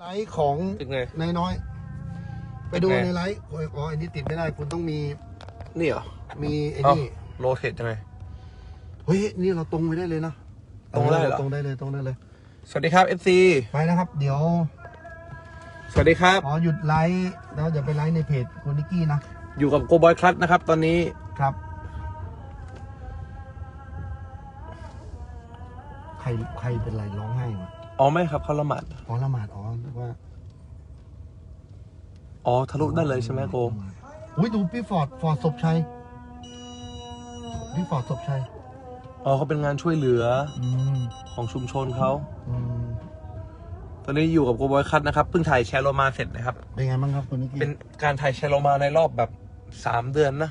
ไลฟ์ของติดไงนายน้อย ไปดูติดไงในไลฟ์โอ้ยอ๋ออันนี้ติดไม่ได้คุณต้องมี นี่เหรอ มีไอ้เอ้านี่โรเทตยังไง เฮ้ย นี่เราตรงไปได้เลยนะตรงได้เหรอตรงได้เลยตรงได้เลย สวัสดีครับ FC ไปนะครับ เดี๋ยว สวัสดีครับขอหยุดไลฟ์แล้วอย่าไปไลฟ์ในเพจคุณนิกกี้นะ อยู่กับโกบอยคลัตนะครับ ตอนนี้ ครับ ใครใครเป็นไรร้องไห้วะ อ๋อไม่ครับเขาละหมาดอ๋อละหมาดอ๋อนึกว่าอ๋อทะลุได้เลยใช่ไหมโกอุ้ยดูพี่ฟอร์ดฟอร์ดศพชัยพี่ฟอร์ดศพชัยอ๋อเขาเป็นงานช่วยเหลืออืมของชุมชนเขาอืมตอนนี้อยู่กับโกบอยคลัตนะครับเพิ่งถ่ายแชร์โลมาเสร็จนะครับเป็นไงบ้างครับคุณนิกกี้เป็นการถ่ายแชร์โลมาในรอบแบบสามเดือนนะ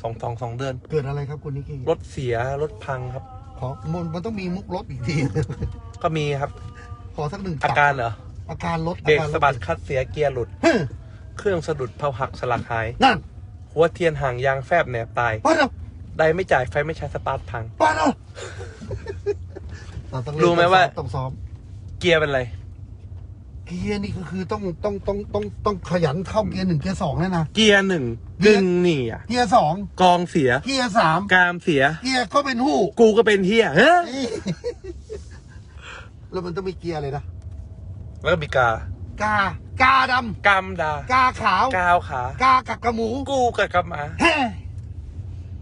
สองสองสองเดือน เกิดอะไรครับคุณนิกกี้รถเสียรถพังครับขอมันมันต้องมีมุกรถอีกที ก็มีครับ ขอสักหนึ่งอาการเหรอ อาการรถเบรกอาารถสะบัดคลัดเสียเกียร์หลุดเฮ้ยเครื่องสะดุดเผาหักสลักหาย นั่น หัวเทียนห่างยางแฟบแหนบตายป้าเนาะได้ไม่จ่ายไฟไม่ใช้สตาร์ทพังป้าเนาะเราต้องเล่นรู้ไหมว่าต้องซ้อม เกียร์เป็นไร เกียร์นี่ก็คือต้องต้องต้องต้องต้องขยันเข้าเกียร์หนึ่งเกียร์สองแน่นะ เกียร์หนึ่งเกียร์กึ่งหนี่อะเกียร์สองกองเสีย เกียร์สามกามเสีย เกียร์ก็เป็นหู้ กูก็เป็นเฮียเฮ้ ยนี่แล้วมันต้องมีเกียร์เลยนะแล้วก็มีกา กากาดกามดาำกาขาว กาวขา กากักกระหมูกูกับกับหมาแฮ่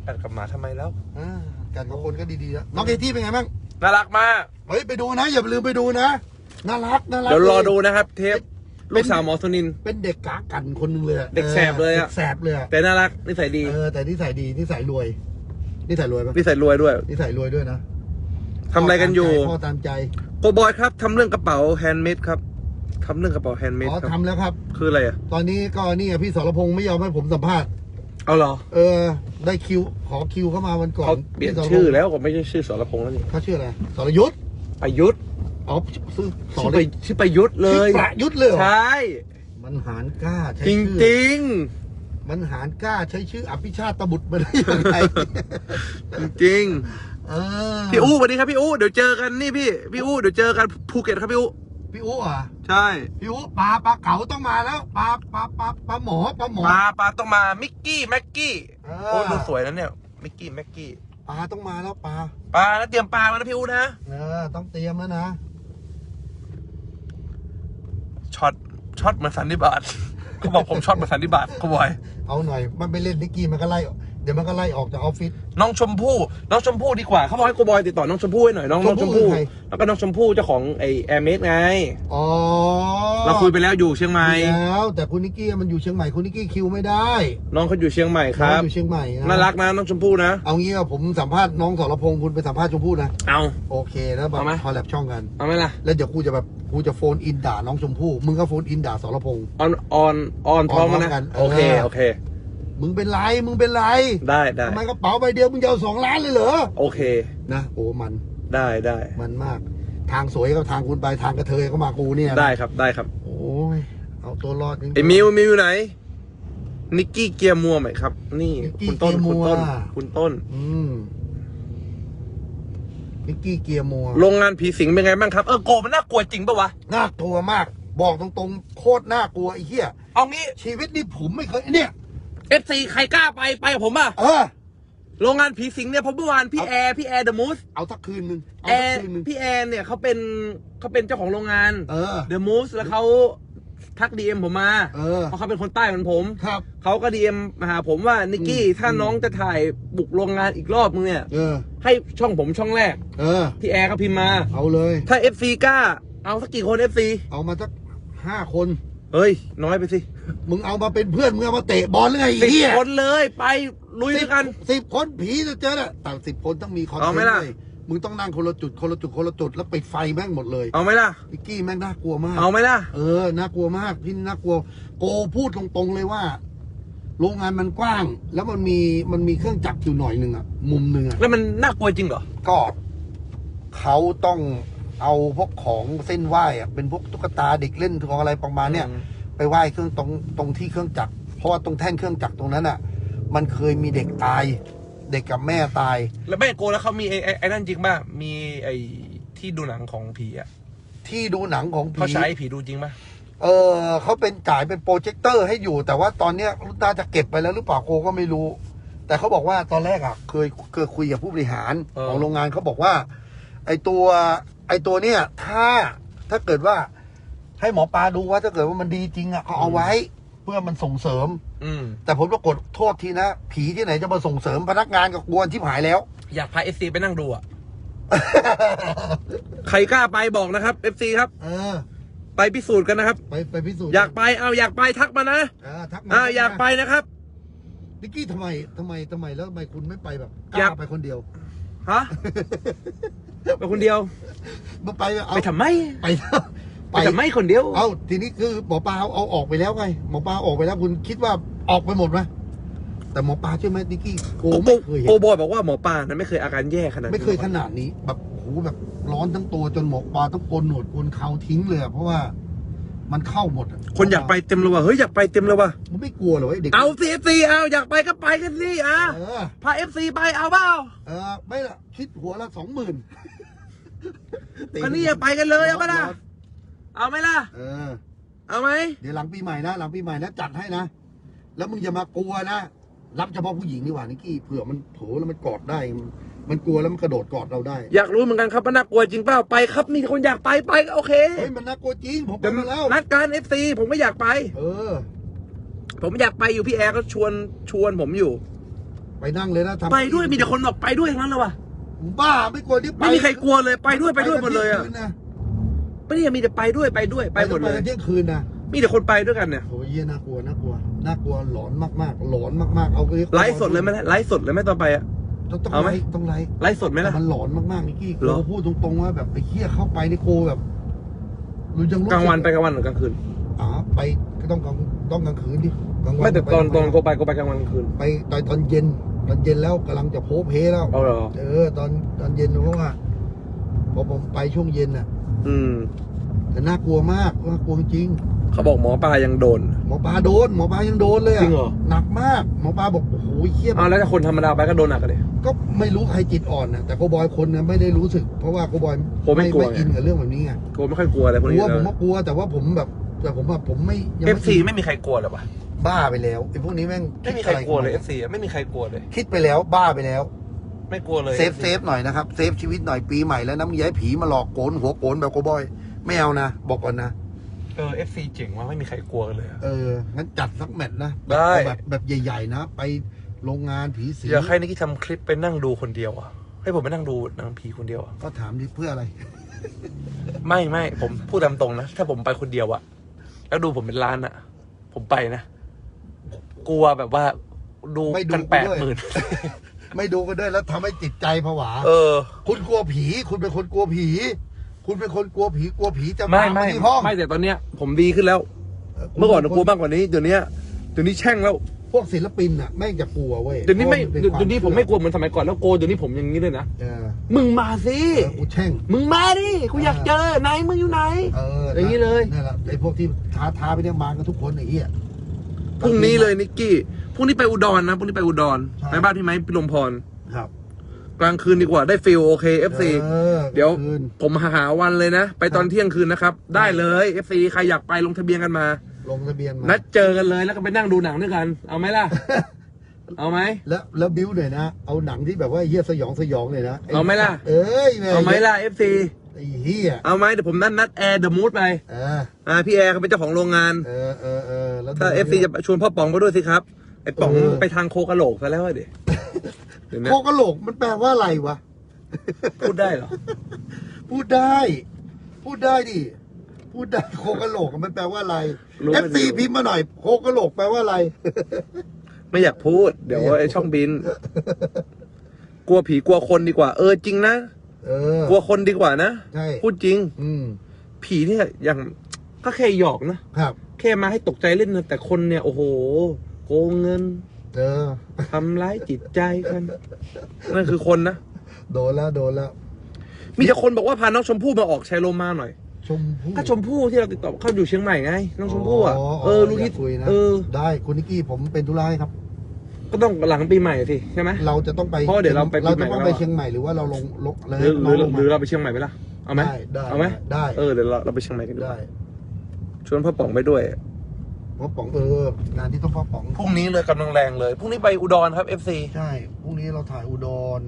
กัดกับหมาทำไมแล้ว อ่าการกับคนก็ดีๆแล้วน้องเอที่เป็นไงบ้างน่ารักมาก เฮ้ยไปดูนะ อย่าลืมไปดูนะน่ารักน่ารักเดี๋ยวรอลดูนะครับ เทปลูกสาวหมอสุนินทร์เป็นเด็กกากันคนหนึงเลยอะเด็กแสบเลยอะ ด็กแสบเลยอะแต่น่ารักนิสัยดีเออแต่นิสัยดีนิสัยรวยนิสัยรวยปะนิสัยรวยด้วยนิสัยรวยด้วยนะ ทำอะไรกันอยู่ พ่อตามใจโกบอยครับทำเรื่องกระเป๋าแฮนด์เมดครับทำเรื่องกระเป๋าแฮนด์เมดอ๋อครับทำแล้วครับ คืออะไรอะ ตอนนี้ก็นี่ไงพี่สรพงษ์ไม่ยอมให้ผมสัมภาษณ์เอาเหรอเออ ได้คิวขอคิวเข้ามาวันก่อนเขาเปลี่ยนพี่สรพงษ์ชื่อแล้วก็ไม่ใช่ชื่อสรพงษ์แล้วนี่เขาชื่ออะไรสรยุทธประยุทธ์อ๋อชื่อสชื่อรไปชื่อประยุทธ์เลชื่อยประยุทธเลยเหรอใช่มันหารกล้าใช้จริงชื่อจริงมันหารกล้าใช้ชื่ออภิชาติตบุตรมาได้ยังไงจริง เออๆพี่อู้สวัสดีครับพี่อู้เดี๋ยวเจอกันนี่พี่พี่อู้เดี๋ยวเจอกันภูเก็ตครับพี่อู้พี่อู้อะใช่พี่อู้ปลาปลาเก๋าต้องมาแล้วปลาปลาปลาปลาหมอปลาหมอปลาปลาต้องมามิกกี้แม็กกี้เอโอ้อดูสวยนะเนี่ยมิกกี้แม็กกี้ปลาต้องมาแล้วปลาปลานะเตรียมปลามานะพี่อู้นะเออต้องเตรียมแล้วนะช็อตช็อตเหมือนสันนิบาตเขาบอกผมช็อตเหมือนสันนิบาตเขาบอยเอาหน่อยมันไปเล่นนิกกี้มันก็ไล่เดี๋ยวมันก็ไล่ออกจากออฟฟิศ น้องชมพู่ น้องชมพู่ดีกว่าเขาบอกให้โกบอยติดต่อน้องชมพู่ให้หน่อยน้องน้องชชมมพู่พู่ คือใคร แล้วก็น้องชมพู่เจ้าของไอแอร์เมสไง อ๋อเราคุยไปแล้วอยู่เชียงใหม่ แล้ว แต่คุณนิกกี้มันอยู่เชียงใหม่คุณนิกกี้คิวไม่ได้น้องเขาอยู่เชียงใหม่คน้องรับ อยู่เชียงใหม่ะน่ารักนะน้องชมพู่นะ เอางี้ว่าผมสัมภาษณ์น้องสรพงษ์คุณไปสัมภาษณ์ชมพู่นะ เอา โอเคแล้วแบบเอาไหม คอลแลบช่องกัน เอาไหมล่ะ แล้วเดี๋ยวกูจะแบบกูจะโฟนอินด่าน้องชมพู่มึงก็โฟนอินด่าสรพงษ์ ออนออนออนพร้อมกันพร้อมกันะนโอเคเออโอเค มึงเป็นไรมึงเป็นไรได้ได้ทำไมกระเป๋าใบเดียวมึงจะเอาสองล้านเลยเหรอโอเค นะโอ้มันได้ได้มันมาก ทางสวยก็ทางคุณไปทางกระเทยก็มากูเนี่ยนะได้ครับได้ครับ โอ้ยเอาตัวรอดจริงๆไอ้มิวมิวอยู่ไหนนิกกี้เกียร์มัวไหมครับ นี่นิกกี้คุณต้นเกียร์มัคุณวต้น คุณต้น อืมนิกกี้เกียร์มัวโรงงานผีสิงเป็นไงบ้างครับ เออโกมันน่ากลัวจริงปะวะน่ากลัวมาก บอกตรงๆ โคตรน่ากลัวไอ้เหี้ยเอางี้ชีวิตนี่ผมไม่เคยเนี่ย เอฟซีใครกล้าไปไปกับผมอะเออ โรงงานผีสิงเนี่ยเพราะเมื่อวานพี่แอร์พี่แอร์เดอะมูสเอาสักคืนหนึ่งเอาแอสักร์คืนหนึ่งพี่แอร์เนี่ยเขาเป็นเขาเป็นเจ้าของโรงงานเออ เดอะมูสแล้วเขาทักดีเอ็มผมมาเออ เพราะเขาเป็นคนใต้เหมือนผม ครับ เขาก็ดีเอ็มมาหาผมว่านิกกี้อืมถ้าน้องจะถ่ายบุกโรงงานอีกรอบมึงเนี่ย เออ ให้ช่องผมช่องแรก เออ พี่แอร์ก็พิมพ์มา เอาเลย ถ้า FC กล้า เอาสักกี่คน FC เอามาสักห้าคน เฮ้ย น้อยไปสิ มึงเอามาเป็นเพื่อนมึงเอามาเตะบอลหรือไงไอ้สิบเหี้ยคนเลยไปลุยด้วยกัน สิบคนผีจะเจอน่ะแต่สิบคนต้องมีคอนเทเอานไหมต์ล่ะ เลยมึงต้องนั่งคนละจุดคนละจุดคนละจุดแล้วปิดไฟแม่งหมดเลยเอาไหมล่ะนิกกี้แม่งน่ากลัวมาก เอาไหมล่ะ เออ น่ากลัวมาก พี่น่ากลัว โกพูดตรงๆเลยว่า โรงงานมันกว้าง แล้วมันมีมันมีเครื่องจักรอยู่หน่อยหนึ่งอะมุมหนึ่งอะแล้วมันน่ากลัวจริงเหรอ ก็เขาต้องเอาพวกของเส้นไหว้อะเป็นพวกตุ๊กตาเด็กเล่นของอะไรประมาณเนี้ยอืม ไปไหว้เครื่องตรงตรงที่เครื่องจักรเพราะว่าตรงแท่นเครื่องจักรตรงนั้นอะมันเคยมีเด็กตาย เด็กกับแม่ตาย แล้วแม่โกแล้วเขามีไอ้ไอ้ไอ้นั่นจริงป่ะ มีไอ้ที่ดูหนังของผีอะที่ดูหนังของผี เขาใช้ให้ผีดูจริงปะเออเขาเป็นจ่ายเป็นโปรเจคเตอร์ให้อยู่ แต่ว่าตอนเนี้ยน่าจะเก็บไปแล้วหรือเปล่าโกก็ไม่รู้ แต่เขาบอกว่าตอนแรกอะ เคยเคยคุยกับผู้บริหารของโรงงานเขาบอกว่า ไอตัว ไอตัวเนี้ยถ้าถ้าเกิดว่า ให้หมอปลาดูว่าถ้าเกิดว่ามันดีจริงอะเขาเอาไว้ เพื่อมันส่งเสริม อืม แต่ผลปรากฏโทษทีนะ ผีที่ไหนจะมาส่งเสริมพนักงานกับกวนที่หายแล้ว อยากพาเอฟซีไปนั่งดูอะ ใครกล้าไปบอกนะครับเอฟซีครับ เออ ไปพิสูจน์กันนะครับ ไปไปพิสูจน์อยากไปเอาอยากไปทักมานะเออทักมาอ่าอยากไปนะครับนิกกี้ทำไมทำไมทำไมแล้วทำไมคุณไม่ไปแบบกอยาล้ากไปคนเดียวฮะไปคนเดียวมาไปเอาไปทำไมไป ไปทำไมคนเดียว เอาทีนี้คือหมอปลาเอาเอาออกไปแล้วไงหมอปลาออกไปแล้วคุณคิดว่าออกไปหมดไหมแต่หมอปลาใช่ไหมนิกกี้โกโกไม่เคยเห็นโกบอยบอกว่าหมอปลานั้นไม่เคยอาการแย่ขนาดนี้ไม่เคยขนาดนี้แบบโอ้โหแบบร้อนทั้งตัวจนหมอปลาต้องโกนหนวดโกนเขาทิ้งเลยอะเพราะว่ามันเข้าหมดอะคนอยากไปเต็มเลยว่ะเฮ้ยอยากไปเต็มเลยว่ะมันไม่กลัวเหรอไอ้เด็กเอาซีเอฟซีเอาอยากไปก็ไปกันสิอะเออพาเอฟซีไปเอาเปล่าเออไม่ละคิดหัวละสองหมื่นอันนี้อยากไปกันเลยเอาปะล่ะ เอาไหมล่ะ เออ เอาไหมเดี๋ยวหลังปีใหม่นะ หลังปีใหม่นะจัดให้นะ แล้วมึงอย่ามากลัวนะรับเฉพาะผู้หญิงดีกว่านิกกี้เผื่อมันเผลอแล้วมันกอดได้ มันมันกลัวแล้วมันกระโดดกอดเราได้ อยากรู้เหมือนกันครับว่าน่ากลัวจริงเปล่าไปครับมีคนอยากไปไปก็โอเคเฮ้ยมันน่ากลัวจริงผมไปเดี๋ยวมาแล้วนัดการเอฟซีผมก็อยากไป เออ ผมอยากไปอยู่พี่แอร์ก็ชวนชวนผมอยู่ ไปนั่งเลยนะทำไปด้วยมีแต่คนบอกไปด้วยทั้งนั้นเลยว่ะบ้าไม่กลัวที่ไปไม่มีใครกลัวเลยไปด้วยไปด้วยหมดเลยอะ ไปกันที่งคืนนะไม่ได้มีแต่ไปด้วยไปด้วยไปหมดเลยกันเที่ยงคืนนะมีแต่คนไปด้วยกันเนี่ยโอ้ยเหี้ยน่ากลัวน่ากลัวน่ากลัวหลอนมากๆ หลอนมากๆเอาไปไลฟ์สดเลยไหมล่ะไลฟ์สดเลยไหมตอนไปอะต้องต้องเอาไหมไลฟ์ต้องไลฟ์ไลฟ์สดไหมแต่ล่ะมันหลอนมากๆนิกกี้เหรอโกพูดตรงๆว่าแบบไอ้เหี้ยเข้าไปนี่โกแบบรู้ยังรู้กลางวันสึไปกลางวันหรือกลางคืนอ๋อไปก็ต้องกลางต้องกลางคืนดิกลางวันไม่แต่ตอนปตอนทำไมโกไปโกไปกลางวันกลางคืน ไปตอนตอนเย็นตอนเย็นแล้วกำลังจะโพเพแล้วเอาเหรอเออตอนตอนเย็นเพราะว่าพอผมไปช่วงเย็นน่ะ อืม แต่น่ากลัวมากน่ากลัวจริงเขาบอกหมอปลายังโดน หมอปลาโดนหมอปลายังโดนเลยอะจริงเหรอ หนักมากหมอปลาบอกโอ้โหเขี้ยอ้าวแล้วถ้าคนธรรมดาไปก็โดนหนักกันเลย ก็ไม่รู้ใครจิตอ่อนนะแต่โกบอยคนเนี่ยไม่ได้รู้สึก เพราะว่าโกบอยผมไม่กลัวไม่อินกับเรื่องแบบนี้ไงกูไม่ค่อยกลัวอะไรพกวกนี้ลัวเลผมยก็กลัวแต่ว่าผมแบบ แต่ผมแบบผมไม่ยังเอไม่ฟซีไม่มีใครกลัวเลยปะบ้าไปแล้วไอ้พวกนี้แม่งไม่มีใครกลัวเลยเอฟซีไม่มีใครกลัวเลย คิดไปแล้วบ้าไปแล้ว ไม่กลัวเลยเซฟเซฟหน่อยนะครับเซฟชีวิตหน่อยปีใหม่แล้วนะมึงอย่าให้ผีมาหลอกโกนหัวโกนแบบโกบอย ไม่เอานะ บอกก่อนนะเออเอฟซีเจ๋งว่ะไม่มีใครกลัวกันเลยอะเอองั้นจัดสักแมตช์นะแบบได้เอาแบบแบบใหญ่ ๆ นะ ไปโรงงานผีสิงอยากให้นิกกี้ทำคลิปไปนั่งดูคนเดียวอะให้ผมไปนั่งดูหนังผีคนเดียวอะก็ถามดิเพื่ออะไร ไม่ไม่ผมพูดตามตรงนะถ้าผมไปคนเดียวอะ แล้วดูผมเป็นล้านอะ ผมไปนะกลัวแบบว่าดูไม่ดูกันกูแปดด้วยหมื่น ไม่ดูกันด้วยแล้วทำให้จิตใจผวา เออ คุณกลัวผี คุณเป็นคนกลัวผี คุณเป็นคนกลัวผี กลัวผีจะไม่มาไม่ที่ห้องไม่แต่ตอนเนี้ย ผมดีขึ้นแล้ว เมื่อก่อนนะกลัวมากกว่านี้เดี๋ยวนี้เดี๋ยวนี้แช่งแล้วพวกศิลปินอะแม่งจะกลัวเว้ยเดี๋ยวนี้ไม่พราะป็เดี๋ยวความเดี๋ยวนี้ผมไม่กลัวเหมือนสมัยก่อนแล้วโกเดี๋ยวนี้ผมอย่างนี้เลยนะเออมึงมาสิเออกูแช่ง มึงมาดิกูอยากเจอไหนมึงอยู่ไหน เออออย่างนี้เลย นั่นแหละไอ้พวกที่ท้าท้าไปเนี่ยมากันทุกคนไอ้เหี้ยพรุ่งนี้เลยนิกกี้ พรุ่งนี้ไปอุดรนะพรุ่งนี้ไปอุดรใช่ ไปบ้านพี่ไม้พิลมพร ครับกลางคืนดีกว่าได้ฟิลโอเค FC เออเดี๋ยวคืนผมหาวันเลยนะ ไปตอนเที่ยงคืนนะครับ ได้เลย FC ใครอยากไปลงทะเบียนกันมา ลงทะเบียนมานัดเจอกันเลยแล้วก็ไปนั่งดูหนังด้วยกัน เอาไหมล่ะ เอาไหม แล้วแล้วบิ้วหน่อยนะ เอาหนังที่แบบว่าเหี้ยสยองสยองเลยนะเอาไหมล่ะ เอ้ยแเอาไหมล่ะ FC ไอ้เหี้ยเอาไหมเดี๋ยวผมนัดนัดแอร์เดอะมูดไปเอออ่าพี่แอร์เขาเป็นเจ้าของโรงงาน เออเออเออแล้วถ้าดู FC จะชวนพ่อป๋องไปด้วยสิครับไอ้ป๋องเออ ไปทางโคกะโหลกซะแล้วอะเดี๋ยวเดี๋ยวนะโคกะโหลกมันแปลว่าอะไรวะ พูดได้เหรอ พูดได้ พูดได้ดิ พูดได้โคกะโหลกมันแปลว่าอะไรรู้เอไหมฟซีพิมพ์มาหน่อยโคกะโหลกแปลว่าอะไร ไม่อยากพูด เดี๋ยวไม่อยากไอ้ช่องบิน กลัวผีกลัวคนดีกว่า เออจริงนะ เออ กลัวคนดีกว่านะ ใช่ พูดจริง อืม ผีเนี่ยอย่างก็แค่หยอกนะ ครับ แค่มาให้ตกใจเล่นนะแต่คนเนี่ย โอ้โห โกงเงินเออทำร้ายจิตใจกันนั่นคือคนนะโดนแล้วโดนแล้วมีแต่คนบอกว่าพาน้องชมพู่มาออกชายโลมาหน่อย ชมพู่ก็ชมพู่ที่เราติดต่อเขาอยู่เชียงใหม่ไง น้องชมพู่อะเออรู้ยาที่กคุยนะเออได้คุณนิกกี้ผมเป็นธุระให้ครับ ก็ต้องหลังปีใหม่สิใช่ไหมเราจะต้องไปเพราะเดี๋ยวเราไปเราจะต้องไปปีใหม่แล้วอะเชียงใหม่หรือว่าเราลงลงเลยหรือหรือลงหรือเราไปเชียงใหม่ไปละเอาไหมได้ได้เอาไหมได้เออเดี๋ยวเราเราไปเชียงใหม่กันดีกได้ว่าชวนพ่อป๋องไปด้วย พ่อป๋องเอองานที่ต้องพ่อป๋องพรุ่งนี้เลยกำลังแรงเลยพรุ่งนี้ไปอุดรครับ FC ใช่พรุ่งนี้เราถ่ายอุดร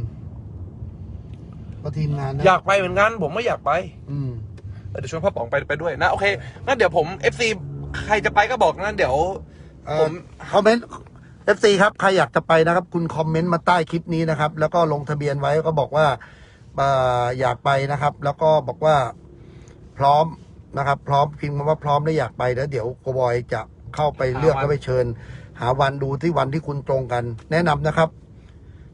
ก็ทีมงานนะอยากไปเหมือนกันผมไม่อยากไป อืมเออเดี๋ยวชวนพ่อป๋องไปไปด้วยนะโอเคงั้นเดี๋ยวผม FC ใครจะไปก็บอกนะเดี๋ยวผมคอมเมนต์ FC ครับใครอยากจะไปนะครับ คุณคอมเมนต์มาใต้คลิปนี้นะครับ แล้วก็ลงทะเบียนไว้ก็บอกว่าเอ่ออยากไปนะครับ แล้วก็บอกว่าพร้อมนะครับ พร้อมพิมพ์คำว่าพร้อมและอยากไปแล้วเดี๋ยวโกบอยจะ เข้าไปเลือกหาวัน แล้วไปเชิญ หาวันดูที่วันที่คุณตรงกัน แนะนำนะครับ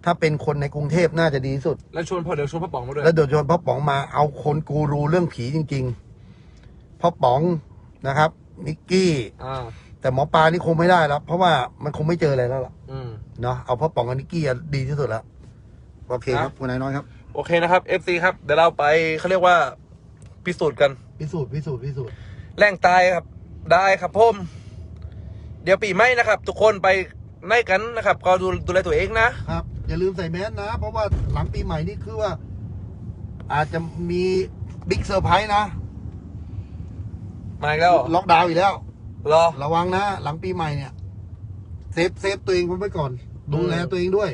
ถ้าเป็นคนในกรุงเทพน่าจะดีที่สุด แล้วชวนพ่อเดี๋ยวชวนพ่อป๋องมาด้วยแล้วเดี๋ยวชวนพ่อป๋องมาเอาคนกูรูเรื่องผีจริงๆพ่อป๋องนะครับนิกกี้ อ่าแต่หมอปลานี่คงไม่ได้แล้ว เพราะว่ามันคงไม่เจออะไรแล้วล่ะอืม เนาะเอาพ่อป๋องกับนิกกี้อะดีที่สุดแล้วโอเคคครัรับ บคุณนายน้อยครับ โอเคนะครับ FC ครับ เดี๋ยวเราไปเขาเรียกว่า พิสูจน์กัน พิสูจน์พิสูจน์พิสูจน์แรงตายครับ ได้ครับผม เดี๋ยวปีใหม่นะครับ ทุกคนไปไหนกันนะครับ ก็ดูดูแลตัวเองนะ ครับ อย่าลืมใส่แมสนะ เพราะว่าหลังปีใหม่นี่คือว่า อาจจะมีบิ๊กเซอร์ไพรส์นะมาอีกแล้วเหรอล็อกดาวน์อีกแล้ว รอ ระวังนะ หลังปีใหม่เนี่ย เซฟเซฟตัวเองไว้ก่อน ดูแลตัวเองด้วย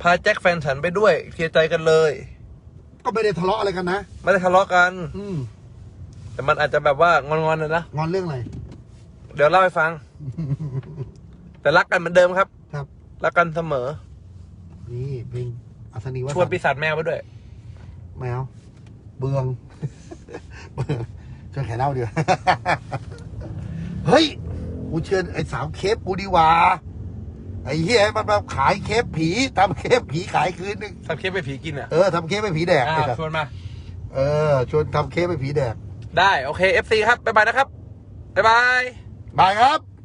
พาแจ็คแฟนฉันไปด้วย เคลียร์ใจกันเลย ก็ไม่ได้ทะเลาะอะไรกันนะ ไม่ได้ทะเลาะกัน อืมแต่มันอาจจะแบบว่างอนๆนะนะ งอนเรื่องอะไร เดี๋ยวเล่าให้ฟัง แต่รักกันเหมือนเดิมครับ ครับ รักกันเสมอ นี่เพลงอัศนีวชวนสันต์ปีศาจแมวไปด้วย แมว เบือง เบืองชวนแขนเน่าเดียว เฮ้ย กูเชิญไอ้สาวเคปกูดีกว่า ไอ้เฮียมันมาขายเคปผีทำเคปผีขายคืนนึงทำเคปไปผีกินอะเออทำเคปให้ผีแดกอ่าไอ้สัสชวนมา เออ ชวนทำเคปให้ผีแดก ได้ โอเค FC ครับ บ๊ายบายนะครับ บ๊ายบาย บายครับ